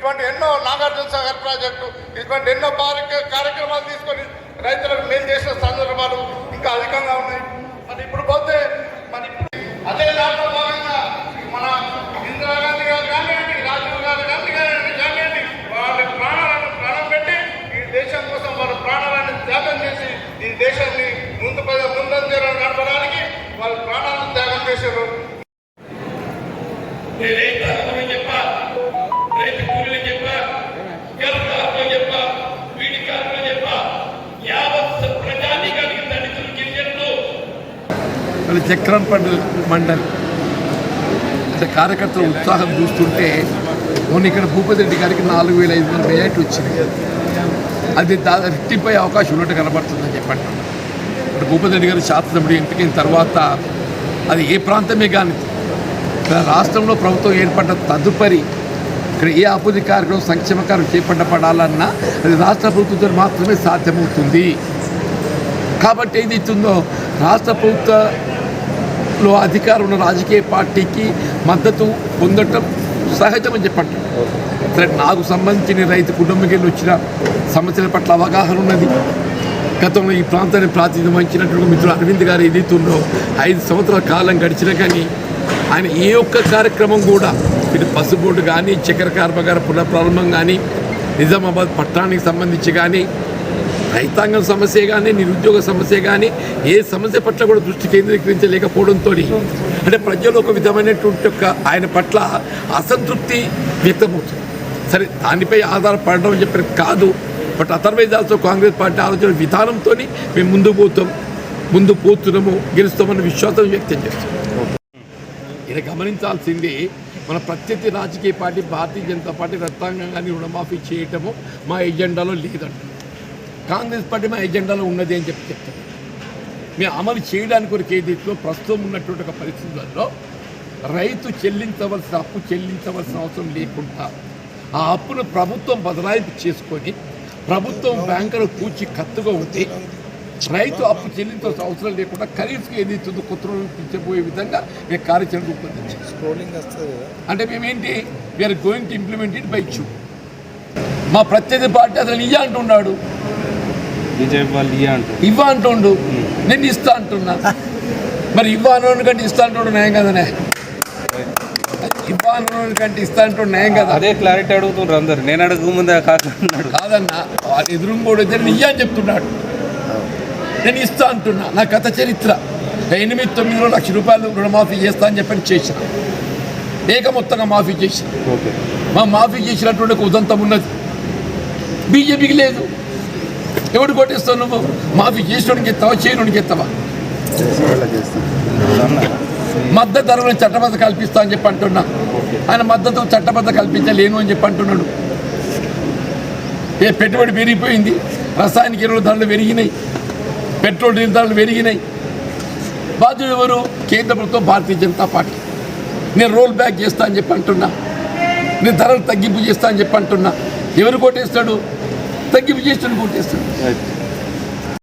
ఇటువంటి ఎన్నో నాగార్జున సాగర్ ప్రాజెక్టు ఇటువంటి ఎన్నో కార్యక్రమాలు తీసుకొని రైతులకు మేలు చేసిన సందర్భాలు ఇంకా అధికంగా ఉన్నాయి. మళ్ళీ చక్రంపల్లి మండలి. అంటే కార్యకర్తల ఉత్సాహం చూస్తుంటే మొన్న ఇక్కడ భూపతి రెడ్డి గారికి నాలుగు వేల ఐదు వందల మెజార్టీ వచ్చింది. అది దాదాపు రెట్టింపై అవకాశం ఉన్నట్టు కనబడుతుందని చెప్పండి. ఇప్పుడు భూపతి రెడ్డి గారు శాసనసభ్యుడు ఎంపికైన తర్వాత అది ఏ ప్రాంతమే కానీ రాష్ట్రంలో ప్రభుత్వం ఏర్పడ్డ తదుపరి ఇక్కడ ఏ అభివృద్ధి కార్యక్రమం సంక్షేమ కార్యక్రమం చేపట్టబడాలన్నా అది రాష్ట్ర ప్రభుత్వంతో మాత్రమే సాధ్యమవుతుంది. కాబట్టి ఏది ఇస్తుందో రాష్ట్ర ప్రభుత్వ లో అధికారం ఉన్న రాజకీయ పార్టీకి మద్దతు పొందటం సహజమని చెప్పండి. సరే నాకు సంబంధించిన రైతు కుటుంబంకి వచ్చిన సమస్యల పట్ల అవగాహన ఉన్నది. గతంలో ఈ ప్రాంతాన్ని ప్రాతినిధ్యం వహించినటువంటి మిత్రుడు అరవింద్ గారు ఏదైతుందో ఐదు సంవత్సరాల కాలం గడిచినా కానీ ఆయన ఏ ఒక్క కార్యక్రమం కూడా ఇటు పసుబోటు కానీ చక్కెర కర్మాగార పునఃప్రారంభం కానీ నిజామాబాద్ పట్టణానికి సంబంధించి కానీ రైతాంగం సమస్య కానీ నిరుద్యోగ సమస్య కానీ ఏ సమస్య పట్ల కూడా దృష్టి కేంద్రీకరించలేకపోవడంతో అంటే ప్రజలు ఒక విధమైనటువంటి యొక్క ఆయన పట్ల అసంతృప్తి వ్యక్తమవుతుంది. సరే దానిపై ఆధారపడడం అని చెప్పి కాదు. But otherwise also Congress party ఆలోచన విధానంతో మేము ముందు పోతాం ముందు పోతున్నాము గెలుస్తామన్న విశ్వాసం వ్యక్తం చేస్తాం ఇది గమనించాల్సింది మన ప్రత్యర్థి రాజకీయ పార్టీ భారతీయ జనతా పార్టీ రత్తాంగాన్ని రుణమాఫీ చేయటము మా ఎజెండాలో లేదంట. కాంగ్రెస్ పార్టీ మా ఎజెండాలో ఉన్నది అని చెప్పి చెప్తారు. మేము అమలు చేయడానికి ఒక ఏదైతే ప్రస్తుతం ఉన్నటువంటి ఒక పరిస్థితుల్లో రైతు చెల్లించవలసిన అప్పు చెల్లించవలసిన అవసరం లేకుండా ఆ అప్పును ప్రభుత్వం బదలాయింపు చేసుకొని ప్రభుత్వం బ్యాంకులో కూర్చి కత్తుగా ఉంటే రైతు అప్పు చెల్లించాల్సిన అవసరం లేకుండా ఖరీఫ్కి ఏదైతుందో కొత్త రోజులు పెంచబోయే విధంగా మేము కార్యాచరణ రూపొందించాం. అంటే మేమేంటి we're going to implement it by చూ మా ప్రత్యర్థి పార్టీ అసలు ఇయ్య అంటున్నాడు. బీజేపీ వాళ్ళు ఇయ్య అంటారు ఇవ్వ అంటుండు. నేను ఇస్తా అంటున్నా. మరి ఇవ్వ కంటే ఇస్తా అంటుండు న్యాయం కదనే? ఇవ్వ అనోని కంటే ఇస్తా అంటుండు న్యాయం కదా? అదే క్లారిటీ అడుగుతున్నారు అందరు. నేను అడుగు ముందే కాకున్నాడు కాదన్నా వాడు ఎదురుంగోడు అయితే నేను ఇయ్య అని చెప్తున్నాడు. నేను ఇస్తా అంటున్నా. నా గత చరిత్ర. ఎనిమిది తొమ్మిదిలో లక్ష రూపాయలు రుణమాఫీ చేస్తా అని చెప్పని చేసిన. ఏక మొత్తంగా మాఫీ చేసిన. ఓకే. మా మాఫీ చేసినటువంటి ఉదంతం ఉన్నది. బీజేపీకి లేదు. ఎవడు కొట్టిస్తావు నువ్వు? మాఫీ చేసినోడికి ఎత్తావా? చేయనుడికి ఎత్తావా? మద్దతు ధరలను చట్టబద్ధ కల్పిస్తా అని చెప్పి అంటున్నా. ఆయన మద్దతు చట్టబద్ధ కల్పించలేను అని చెప్పి అంటున్నాడు. ఏ పెట్టుబడి పెరిగిపోయింది? రసాయనిక ఎరువుల ధరలు పెరిగినాయి. పెట్రోల్ డీజిల్ ధరలు పెరిగినాయి. బాధ్యుడు ఎవరు? కేంద్ర ప్రభుత్వం భారతీయ జనతా పార్టీ. నేను రోల్ బ్యాక్ చేస్తా అని చెప్పి అంటున్నా. నేను ధరలు తగ్గింపు చేస్తా అని చెప్పి అంటున్నా. ఎవరు కొట్టేస్తాడు? తగ్గింపు చేస్తాను కొట్టేస్తాడు రైట్